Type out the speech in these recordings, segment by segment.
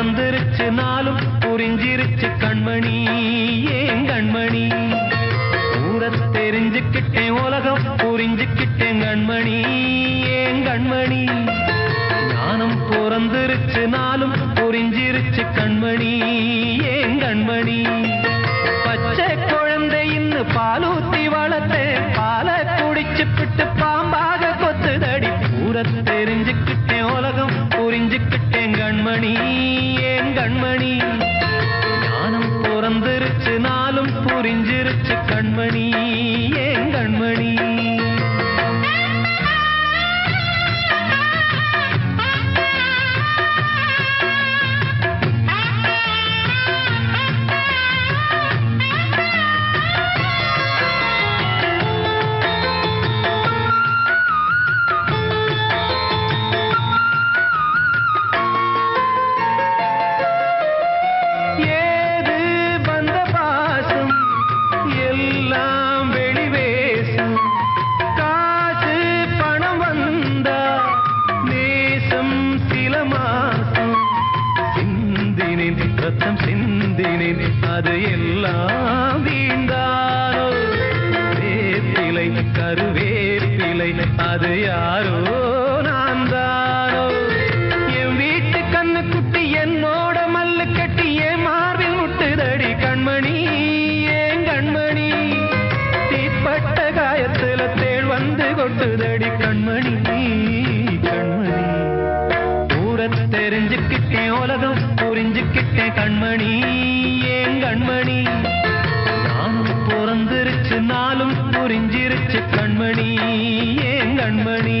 ஞானம் நாளும் புரிஞ்சிருச்சு கண்மணி. ஏன் கண்மணி? ஊரை தெரிஞ்சுக்கிட்டேன் உலகம் புரிஞ்சுக்கிட்டேன் கண்மணி. ஏன் கண்மணி? ஞானம் பிறந்திருச்சு நாளும் புரிஞ்சிருச்சு கண்மணி. ஏன் கண்மணி? பச்சை குழந்தை இன்னும் பாலூத்தி வளர்த்தேன் பாலக்குடி கண்மணி. ஞானம் பிறந்திருச்சு நாளும் புரிஞ்சிருச்சு கண்மணி. ரத்தம் சிந்தினேன் அது எல்லாம் வீண்டாரோ வேப்பிலை கருவேப்பிலை அது யாரோ நான் தானோ? என் வீட்டு கண்ணு குட்டி என்னோட மல்லு கட்டி என் மார்பில் முட்டுதடி கண்மணி ஏன் கண்மணி? தீப்பட்ட காயத்துல தேள் வந்து கொட்டுதடி கண்மணி கண்மணி. ஊரை தெரிஞ்சுக்கிட்டேன் உலகம் புரிஞ்சுக்கிட்டேன் கண்மணி. ஏன் கண்மணி? நானும் பிறந்திருச்சு நாளும் புரிஞ்சிருச்சு கண்மணி. ஏன் கண்மணி?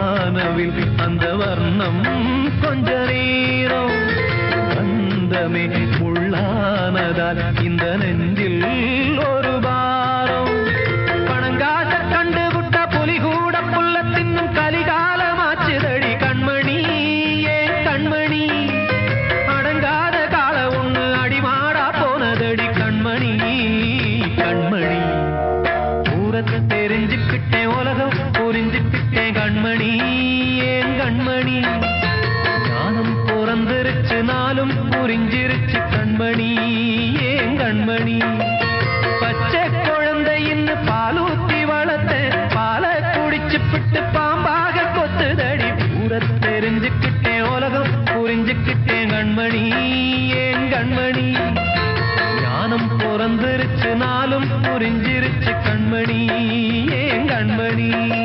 வானவில் அந்த வர்ணம் கொஞ்ச நேரம். அந்தமே உள்ளானதால் இந்த நெஞ்சில் ஒரு பா ஏன் கண்மணி. ஞானம் பிறந்திருச்சு நாளும் புரிஞ்சிருச்சு கண்மணி. ஏன் கண்மணி. பச்சை குழந்தை பாலூத்தி வளர்த்த பாலை குடிச்சு பிட்டு பாம்பாக கொத்துதடி. ஊரை தெரிஞ்சுக்கிட்டேன் உலகம் புரிஞ்சுக்கிட்டேன் கண்மணி ஏன் கண்மணி. ஞானம் பிறந்திருச்சு நாளும் புரிஞ்சிருச்சு கண்மணி ஏன் கண்மணி.